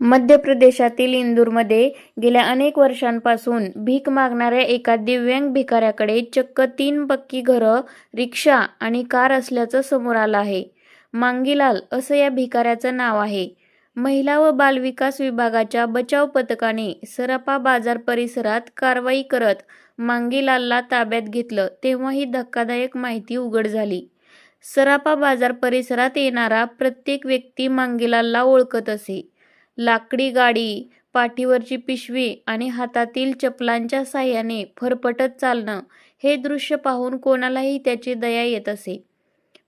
मध्य प्रदेशातील इंदूरमध्ये गेल्या अनेक वर्षांपासून भीक मागणाऱ्या एका दिव्यांग भिकाऱ्याकडे चक्क तीन पक्की घरं रिक्षा आणि कार असल्याचं समोर आलं आहे. मांगीलाल असं या भिकाऱ्याचं नाव आहे. महिला व बालविकास विभागाच्या बचाव पथकाने सरापा बाजार परिसरात कारवाई करत मांगीलालला ताब्यात घेतलं तेव्हा ही धक्कादायक माहिती उघड झाली. सरापा बाजार परिसरात येणारा प्रत्येक व्यक्ती मांगीलालला ओळखत असे. लाकडी गाडी पाठीवरची पिशवी आणि हातातील चपलांच्या साह्याने फरफटत चालणं हे दृश्य पाहून कोणालाही त्याची दया येत असे.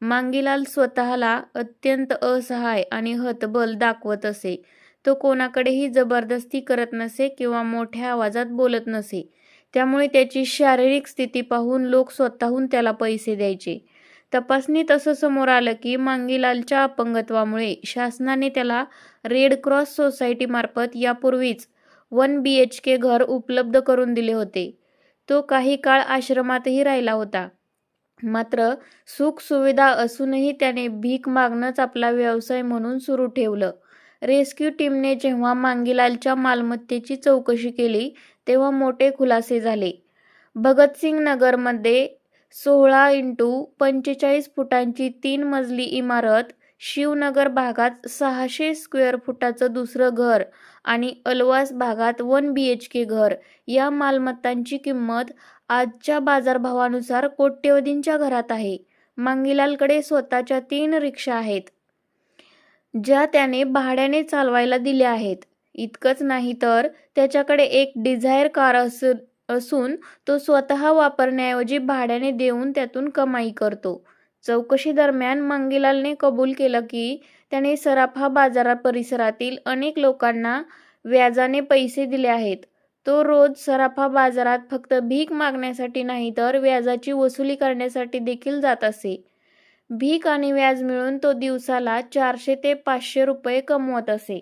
मांगीलाल स्वतःला अत्यंत असहाय आणि हतबल दाखवत असे. तो कोणाकडेही जबरदस्ती करत नसे किंवा मोठ्या आवाजात बोलत नसे. त्यामुळे त्याची शारीरिक स्थिती पाहून लोक स्वतःहून त्याला पैसे द्यायचे. तपासणीत असं समोर आलं की मांगीलालच्या अपंगत्वामुळे शासनाने त्याला रेड क्रॉस सोसायटीमार्फत यापूर्वीच वन बी एच के घर उपलब्ध करून दिले होते. तो काही काळ आश्रमातही राहिला होता. मात्र सुख सुविधा असूनही त्याने भीक मागणंच आपला व्यवसाय म्हणून सुरू ठेवलं. रेस्क्यू टीमने जेव्हा मांगीलालच्या मालमत्तेची चौकशी केली तेव्हा मोठे खुलासे झाले. भगतसिंग नगरमध्ये सोळा इंटू पंचेचाळीस फुटांची तीन मजली इमारत शिवनगर भागात सहाशे स्क्वेअर फुटाचं दुसरं घर आणि अलवास भागात वन बी एच के घर. या मालमत्तांची किंमत आजच्या बाजारभावानुसार कोट्यवधींच्या घरात आहे. मांगीलालकडे स्वतःच्या तीन रिक्षा आहेत ज्या त्याने भाड्याने चालवायला दिल्या आहेत. इतकंच नाही तर त्याच्याकडे एक डिझायर कार अस असून तो स्वतः वापरण्याऐवजी भाड्याने देऊन त्यातून कमाई करतो. चौकशी दरम्यान कबूल केलं की त्याने सराफा बाजारा परिसरातील अनेक लोकांना व्याजाने पैसे दिले आहेत. तो रोज सराफा बाजारात फक्त भीक मागण्यासाठी नाही तर व्याजाची वसुली करण्यासाठी देखील जात असे. भीक आणि व्याज मिळून तो दिवसाला चारशे ते पाचशे रुपये कमवत असे.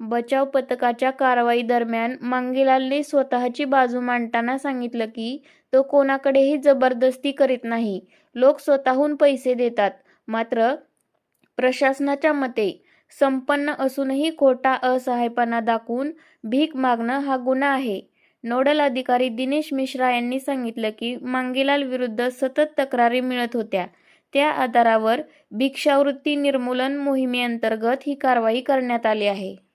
बचाव पथकाच्या कारवाई दरम्यान मांगेलालने स्वतःची बाजू मांडताना सांगितलं की तो कोणाकडेही जबरदस्ती करीत नाही. लोक स्वतःहून पैसे देतात. मात्र प्रशासनाच्या मते संपन्न असूनही खोटा असहायपणा दाखवून भीक मागणं हा गुन्हा आहे. नोडल अधिकारी दिनेश मिश्रा यांनी सांगितलं की मांगीलाल विरुद्ध सतत तक्रारी मिळत होत्या. त्या आधारावर भिक्षावृत्ती निर्मूलन मोहिमेअंतर्गत ही कारवाई करण्यात आली आहे.